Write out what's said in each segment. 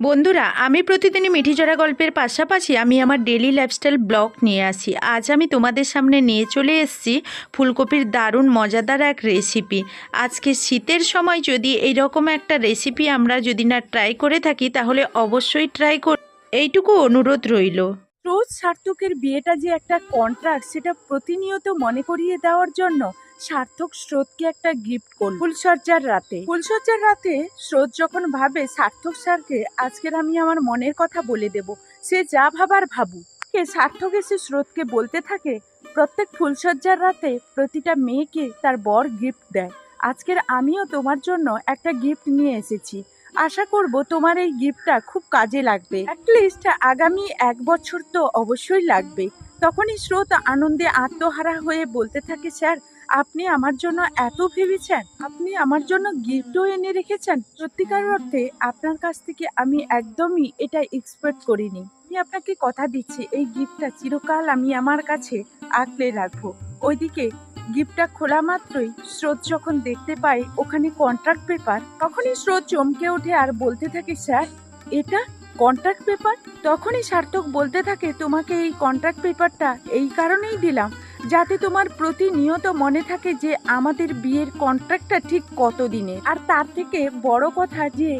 বন্ধুরা, আমি প্রতিদিনই মিঠিজোড়া গল্পের পাশাপাশি আমি আমার ডেলি লাইফস্টাইল ব্লগ নিয়ে আসি। আজ আমি তোমাদের সামনে নিয়ে চলে এসেছি ফুলকপির দারুণ মজাদার এক রেসিপি আজকে শীতের সময় যদি এই রকম একটা রেসিপি আমরা যদি না ট্রাই করে থাকি, তাহলে অবশ্যই ট্রাই কর এইটুকু অনুরোধ রইল। রোজ সার্থকের বিয়েটা যে একটা কন্ট্রাক্ট সেটা প্রতিনিয়ত মনে করিয়ে দেওয়ার জন্য সার্থক স্রোতকে একটা গিফট করল। ফুলসজ্জার রাতে। ফুলসজ্জার রাতে স্রোত যখন ভাবে, সার্থক স্যারকে আজকের আমি আমার মনের কথা বলে দেব। সে যা ভাবার ভাবুক। কে সার্থক এসে স্রোতকে বলতে থাকে, প্রত্যেক ফুলসজ্জার রাতে প্রতিটা মেয়েকে তার বর গিফট দেয়। আজকের আমিও তোমার জন্য একটা গিফট নিয়ে এসেছি। আশা করব তোমার এই গিফটটা খুব কাজে লাগবে। অ্যাটলিস্ট আগামী এক বছর তো অবশ্যই লাগবে। তখনই স্রোত আনন্দে আত্মহারা হয়ে বলতে থাকে, স্যার, আপনি আমার জন্য এত ভেবেছেন? আপনি আমার জন্য গিফটও এনে রেখেছেন? সত্যিকার অর্থে আপনার কাছ থেকে আমি একদমই এটা এক্সপেক্ট করিনি। আমি আপনাকে কথা দিচ্ছি, এই গিফটটা চিরকাল আমি আমার কাছে আঁকলে রাখব। ওইদিকে গিফটটা খোলা মাত্রই স্রোত যখন দেখতে পায় ওখানে কন্ট্রাক্ট পেপার তখনই স্রোত চমকে ওঠে আর বলতে থাকে, স্যার, এটা কন্ট্রাক্ট পেপার তখনই সার্থক বলতে থাকে, তোমাকে এই কন্ট্রাক্ট পেপারটা এই কারণেই দিলাম যাতে তোমার প্রতিনিয়ত মনে থাকে যে আমাদের বিয়ের কন্ট্রাক্টটা ঠিক কত দিনে আর তার থেকে বড় কথা যে,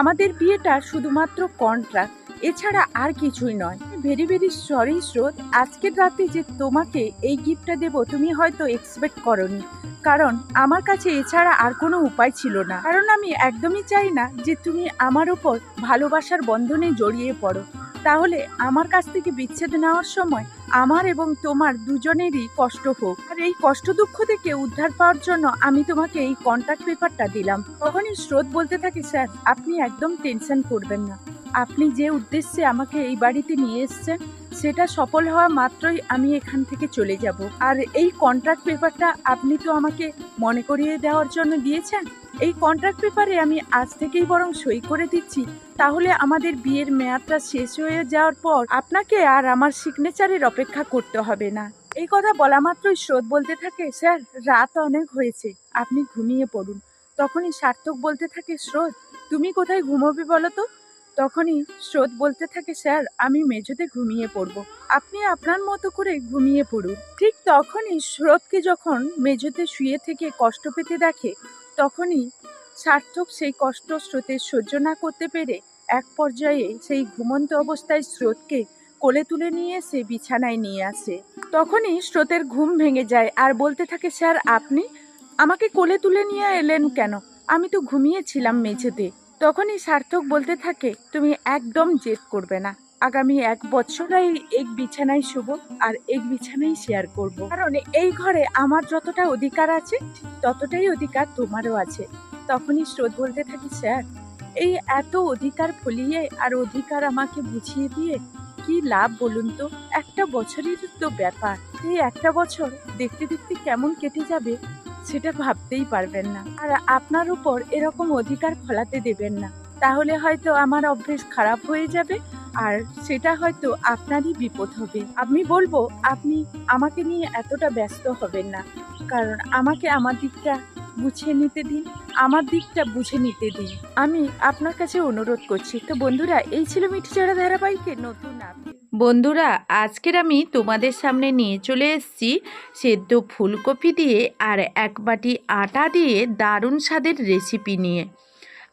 আমাদের বিয়েটা শুধুমাত্র কন্ট্রাক্ট এছাড়া আর কিছুই নয়। ভেরি ভেরি সরি স্রোত। আজকের রাতে যে তোমাকে এই গিফটটা দেব, তুমি হয়তো এক্সপেক্ট করনি। কারণ আমার কাছে এছাড়া আর কোনো উপায় ছিল না। কারণ আমি একদমই চাই না যে তুমি আমার ওপর ভালোবাসার বন্ধনে জড়িয়ে পড়ো। তাহলে আমার কাছ থেকে বিচ্ছেদ নেওয়ার সময় আমার এবং তোমার দুজনেরই কষ্ট হোক। আর এই কষ্ট দুঃখ থেকে উদ্ধার পাওয়ার জন্য আমি তোমাকে এই কন্ট্রাক্ট পেপারটা দিলাম। তখনই স্রোত বলতে থাকে, স্যার, আপনি একদম টেনশন করবেন না। আপনি যে উদ্দেশ্যে আমাকে এই বাড়িতে নিয়ে এসেছেন, সেটা সফল হওয়া মাত্রই আমি এখান থেকে চলে যাব। আর এই কন্ট্রাক্ট পেপারটা আপনি তো আমাকে মনে করিয়ে দেওয়ার জন্য দিয়েছেন। এই কন্ট্রাক্ট পেপারে আমি আজ থেকেই বরং সই করে দিচ্ছি। তাহলে আমাদের বিয়ের মেয়াদটা শেষ হয়ে যাওয়ার পর আপনাকে আর আমার সিগনেচারের অপেক্ষা করতে হবে না। এই কথা বলা মাত্রই স্রোত বলতে থাকে, স্যার, রাত অনেক হয়েছে, আপনি ঘুমিয়ে পড়ুন। তখনই সার্থক বলতে থাকে, স্রোত, তুমি কোথায় ঘুমোবে বলো তো? তখনই স্রোত বলতে থাকে, স্যার, আমি মেঝেতে ঘুমিয়ে পড়ব। আপনি আপনার মতো করে ঘুমিয়ে পড়ুন। ঠিক তখনই স্রোতকে যখন মেঝেতে শুয়ে থেকে কষ্ট পেতে দেখে, তখনই সার্থক সেই কষ্ট স্রোতের সহ্য না করতে পেরে এক পর্যায়ে সেই ঘুমন্ত অবস্থায় স্রোতকে কোলে তুলে নিয়ে এসে বিছানায় নিয়ে আসে। তখনই স্রোতের ঘুম ভেঙে যায় আর বলতে থাকে, স্যার, আপনি আমাকে কোলে তুলে নিয়ে এলেন কেন? আমি তো ঘুমিয়েছিলাম মেঝেতে। তখনই সার্থক বলতে থাকে, তুমি একদম জেদ করবে না। আগামী এক বছরাই এক বিছানায় শুভ আর এক বিছানায় শেয়ার করব। কারণ এই ঘরে আমার যতটা অধিকার আছে, ততটাই অধিকার তোমারও আছে। তখনই স্রোত বলতে থাকি, স্যার, এই এত অধিকার ফলিয়ে আর অধিকার আমাকে বুঝিয়ে দিয়ে কি লাভ বলুন তো? একটা বছরের তো ব্যাপার। এই একটা বছর দেখতে দেখতে কেমন কেটে যাবে? সেটা ভাবতেই পারবেন না। আর আপনার উপর এরকম অধিকার ফলাতে দেবেন না। তাহলে হয়তো আমার অভ্যেস খারাপ হয়ে যাবে, আর সেটা হয়তো আপনারই বিপদ হবে। আমি বলব, আপনি আমাকে নিয়ে এতটা ব্যস্ত হবেন না। কারণ আমাকে আমার দিকটা বুঝে নিতে দিন, আমার দিকটা বুঝে নিতে দিন। আমি আপনার কাছে অনুরোধ করছি, তো বন্ধুরা, এই ছিল মিঠিচড়া ধারাবাহিকের নতুন বন্ধুরা, আজকের আমি তোমাদের সামনে নিয়ে চলে এসেছি সেদ্ধ ফুলকপি দিয়ে আর এক বাটি আটা দিয়ে দারুণ স্বাদের রেসিপি নিয়ে।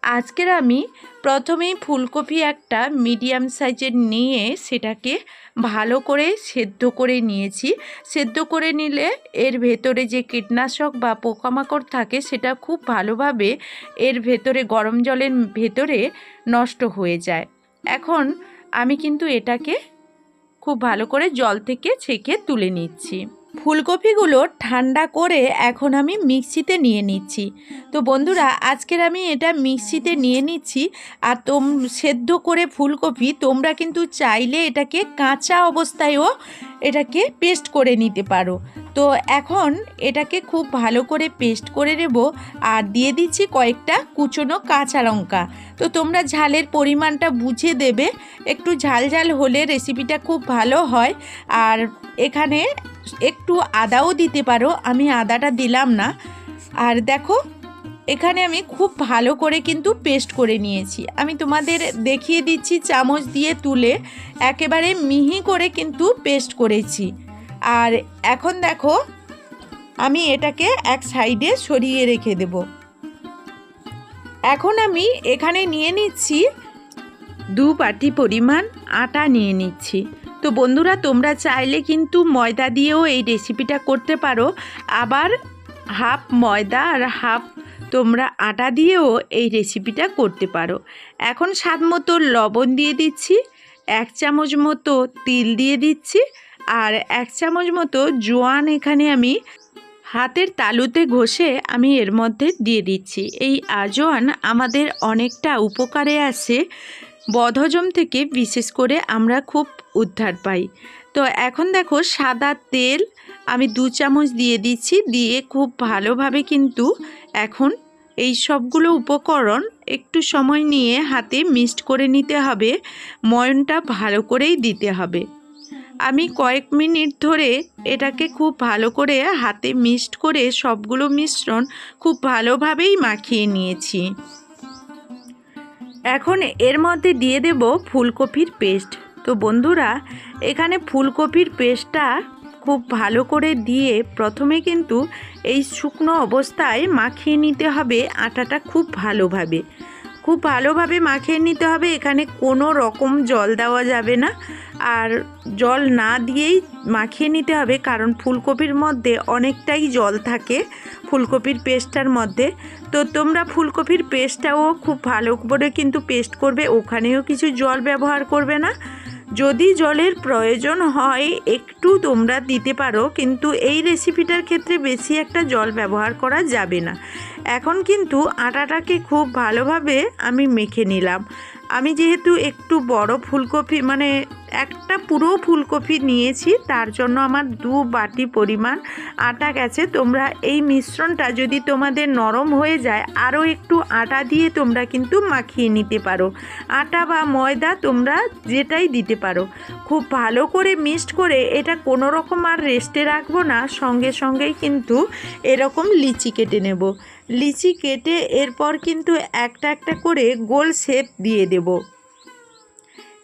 আজকের আমি প্রথমেই ফুলকপি একটা মিডিয়াম সাইজের নিয়ে সেটাকে ভালো করে সেদ্ধ করে নিয়েছি। সেদ্ধ করে নিলে এর ভেতরে যে কীটনাশক বা পোকামাকড় থাকে সেটা খুব ভালোভাবে এর ভেতরে গরম জলের ভেতরে নষ্ট হয়ে যায়। এখন আমি কিন্তু এটাকে খুব ভালো করে জল থেকে ছেঁকে তুলে নিচ্ছি। ফুলকপিগুলো ঠান্ডা করে এখন আমি মিক্সিতে নিয়ে নিচ্ছি। তো বন্ধুরা, আজকের আমি এটা মিক্সিতে নিয়ে নিচ্ছি আর তোম, সেদ্ধ করে ফুলকপি তোমরা কিন্তু চাইলে এটাকে কাঁচা অবস্থায়ও এটাকে পেস্ট করে নিতে পারো। তো এখন এটাকে খুব ভালো করে পেস্ট করে নেব আর দিয়ে দিচ্ছি কয়েকটা কুচনো কাঁচা লঙ্কা। তো তোমরা ঝালের পরিমাণটা বুঝে দেবে, একটু ঝাল ঝাল হলে রেসিপিটা খুব ভালো হয়। আর এখানে একটু আদাও দিতে পারো, আমি আদাটা দিলাম না। আর দেখো, এখানে আমি খুব ভালো করে কিন্তু পেস্ট করে নিয়েছি। আমি তোমাদের দেখিয়ে দিচ্ছি চামচ দিয়ে তুলে, একেবারে মিহি করে কিন্তু পেস্ট করেছি। আর এখন দেখো, আমি এটাকে এক সাইডে সরিয়ে রেখে দেব। এখন আমি এখানে নিয়ে নিচ্ছি দু বাটি পরিমাণ আটা নিয়ে নিচ্ছি। তো বন্ধুরা, তোমরা চাইলে কিন্তু ময়দা দিয়েও এই রেসিপিটা করতে পারো। আবার হাফ ময়দা আর হাফ তোমরা আটা দিয়েও এই রেসিপিটা করতে পারো। এখন স্বাদ মতো লবণ দিয়ে দিচ্ছি, এক চামচ মতো তিল দিয়ে দিচ্ছি, আর এক চামচ মতো জোয়ান এখানে আমি হাতের তালুতে ঘষে আমি এর মধ্যে দিয়ে দিচ্ছি। এই আজোয়ান আমাদের অনেকটা উপকারে আসে। বদহজম থেকে বিশেষ করে আমরা খুব উদ্ধার পাই। তো এখন দেখো সাদা তেল আমি দু চামচ দিয়ে দিচ্ছি, দিয়ে খুব ভালোভাবে কিন্তু এখন এই সবগুলো উপকরণ একটু সময় নিয়ে হাতে মিক্সড করে নিতে হবে, ময়নটা ভালো করেই দিতে হবে। আমি কয়েক মিনিট ধরে এটাকে খুব ভালো করে হাতে মিক্সড করে সবগুলো মিশ্রণ খুব ভালোভাবেই মাখিয়ে নিয়েছি। এখন এর মধ্যে দিয়ে দেব ফুলকপির পেস্ট। তো বন্ধুরা, এখানে ফুলকপির পেস্টটা খুব ভালো করে দিয়ে প্রথমে কিন্তু এই শুকনো অবস্থায় মাখিয়ে নিতে হবে আটাটা খুব ভালোভাবে। খুব ভালোভাবে মাখিয়ে নিতে হবে। এখানে কোনো রকম জল দেওয়া যাবে না। আর জল না দিয়েই মাখিয়ে নিতে হবে, কারণ ফুলকপির মধ্যে অনেকটাই জল থাকে, ফুলকপির পেস্টটার মধ্যে। তো তোমরা ফুলকপির পেস্টটাও খুব ভালো করে কিন্তু পেস্ট করবে, ওখানেও কিছু জল ব্যবহার করবে না। যদি জলের প্রয়োজন হয়, একটু তোমরা দিতে পারো, কিন্তু এই রেসিপিটার ক্ষেত্রে বেশি একটা জল ব্যবহার করা যাবে না। এখন কিন্তু আটাটাকে খুব ভালোভাবে আমি মেখে নিলাম। আমি যেহেতু একটু বড় ফুলকপি মানে একটা পুরো ফুলকপি নিয়েছি, তার জন্য আমার দু বাটি পরিমাণ আটা গেছে। তোমরা এই মিশ্রণটা যদি তোমাদের নরম হয়ে যায়, আরও একটু আটা দিয়ে তোমরা কিন্তু মাখিয়ে নিতে পারো। আটা বা ময়দা তোমরা যেটাই দিতে পারো। খুব ভালো করে মিক্সড করে এটা কোনো রকম আর রেস্টে রাখব না, সঙ্গে সঙ্গেই কিন্তু এরকম লিচি কেটে নেব। লিচি কেটে এরপর কিন্তু একটা একটা করে গোল শেপ দিয়ে দেব।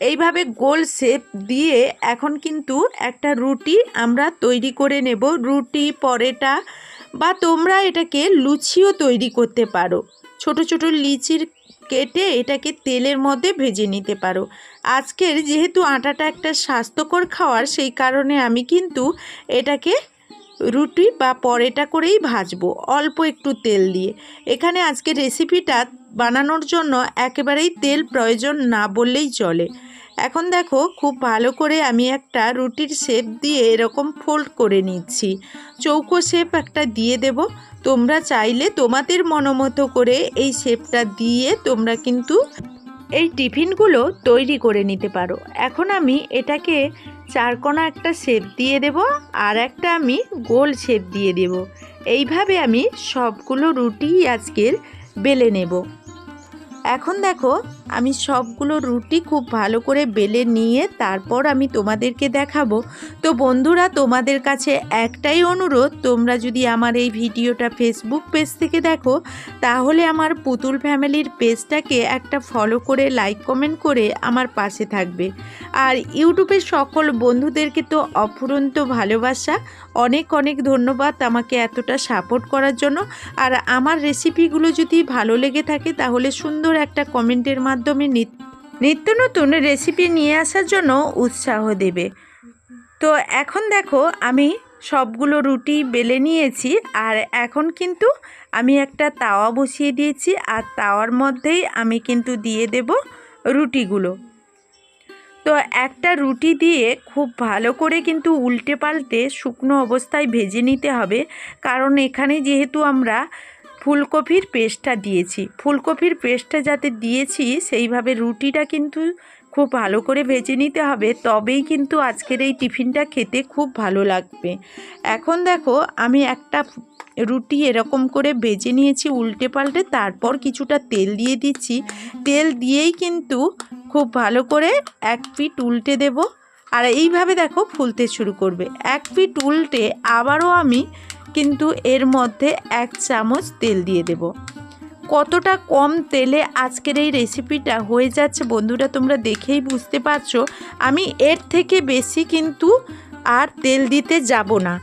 এইভাবে গোল শেপ দিয়ে এখন কিন্তু একটা রুটি আমরা তৈরি করে নেব। রুটি, পরেটা বা তোমরা এটাকে লুচিও তৈরি করতে পারো। ছোট ছোট লিচির কেটে এটাকে তেলের মধ্যে ভেজে নিতে পারো। আজকের যেহেতু আটাটা একটা স্বাস্থ্যকর খাওয়ার, সেই কারণে আমি কিন্তু এটাকে রুটি বা পরেটা করেই ভাজবো, অল্প একটু তেল দিয়ে। এখানে আজকে রেসিপিটা বানানোর জন্য একেবারেই তেল প্রয়োজন না বললেই চলে। এখন দেখো, খুব ভালো করে আমি একটা রুটির শেপ দিয়ে এরকম ফোল্ড করে নিচ্ছি। চৌকো শেপ একটা দিয়ে দেব। তোমরা চাইলে তোমাদের মনোমতো করে এই শেপটা দিয়ে তোমরা কিন্তু এই টিফিনগুলো তৈরি করে নিতে পারো। এখন আমি এটাকে চারকোনা একটা শেপ দিয়ে দেব আর একটা আমি গোল শেপ দিয়ে দেব। এইভাবে আমি সবগুলো রুটি আজকের বেলে নেব। এখন দেখো আমি সবগুলো রুটি খুব ভালো করে বেলে নিয়ে তারপর আমি তোমাদেরকে দেখাবো। তো বন্ধুরা, তোমাদের কাছে একটাই অনুরোধ, তোমরা যদি আমার এই ভিডিওটা ফেসবুক পেজ থেকে দেখো, তাহলে আমার পুতুল ফ্যামিলির পেজটাকে একটা ফলো করে লাইক কমেন্ট করে আমার পাশে থাকবে। আর ইউটিউবের সকল বন্ধুদেরকে তো অফুরন্ত ভালোবাসা, অনেক অনেক ধন্যবাদ আমাকে এতটা সাপোর্ট করার জন্য। আর আমার রেসিপিগুলো যদি ভালো লেগে থাকে, তাহলে সুন্দর একটা কমেন্টের মাধ্যমে নিত- নিত্য নতুন রেসিপি নিয়ে আসার জন্য উৎসাহ দেবে। তো এখন দেখো, আমি সবগুলো রুটি বেলে নিয়েছি আর এখন কিন্তু আমি একটা তাওয়া বসিয়ে দিয়েছি আর তাওয়ার মধ্যেই আমি কিন্তু দিয়ে দেব রুটিগুলো। তো একটা রুটি দিয়ে খুব ভালো করে কিন্তু উল্টে পাল্টে শুকনো অবস্থায় ভেজে নিতে হবে, কারণ এখানে যেহেতু আমরা ফুলকপির পেস্টটা দিয়েছি। ফুলকপির পেস্টটা যাতে দিয়েছি, সেইভাবে রুটিটা কিন্তু খুব ভালো করে ভেজে নিতে হবে। তবেই কিন্তু আজকের এই টিফিনটা খেতে খুব ভালো লাগবে। এখন দেখো, আমি একটা রুটি এরকম করে ভেজে নিয়েছি উল্টে পাল্টে, তারপর কিছুটা তেল দিয়ে দিচ্ছি। তেল দিয়েই কিন্তু খুব ভালো করে এক পিট উল্টে দেব। আর এইভাবে দেখো ফুলতে শুরু করবে। এক পিঠ উল্টে আবারও আমি কিন্তু এর মধ্যে এক চামচ তেল দিয়ে দেব। কতটা কম তেলে আজকের এই রেসিপিটা হয়ে যাচ্ছে বন্ধুরা তোমরা দেখেই বুঝতে পারছ। আমি এর থেকে বেশি কিন্তু আর তেল দিতে যাব না।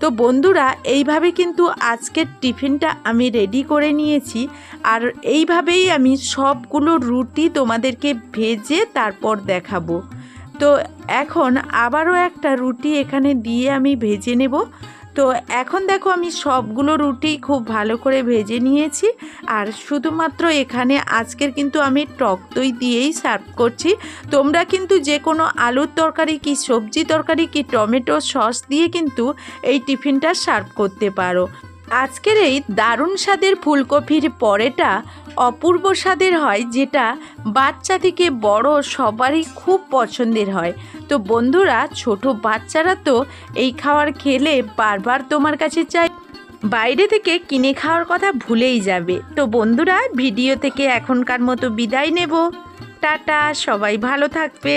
তো বন্ধুরা, এইভাবে কিন্তু আজকের টিফিনটা আমি রেডি করে নিয়েছি। আর এইভাবেই আমি সবগুলো রুটি তোমাদেরকে ভেজে তারপর দেখাবো। তো এখন আবারও একটা রুটি এখানে দিয়ে আমি ভেজে নেব। তো এখন দেখো আমি সবগুলো রুটি খুব ভালো করে ভেজে নিয়েছি। আর শুধুমাত্র এখানে আজকের কিন্তু আমি টক দই দিয়েই সার্ভ করছি। তোমরা কিন্তু যে কোনো আলুর তরকারি কি সবজি তরকারি কি টমেটো সস দিয়ে কিন্তু এই টিফিনটা সার্ভ করতে পারো। আজকের এই দারুণ স্বাদের ফুলকপির পরেটা অপূর্ব স্বাদের হয়, যেটা বাচ্চা থেকে বড় সবারই খুব পছন্দের হয়। তো বন্ধুরা, ছোট বাচ্চারা তো এই খাবার খেলে বারবার তোমার কাছে চাই। বাইরে থেকে কিনে খাওয়ার কথা ভুলেই যাবে। তো বন্ধুরা, ভিডিও থেকে এখনকার মতো বিদায় নেব। টাটা, সবাই ভালো থাকবে।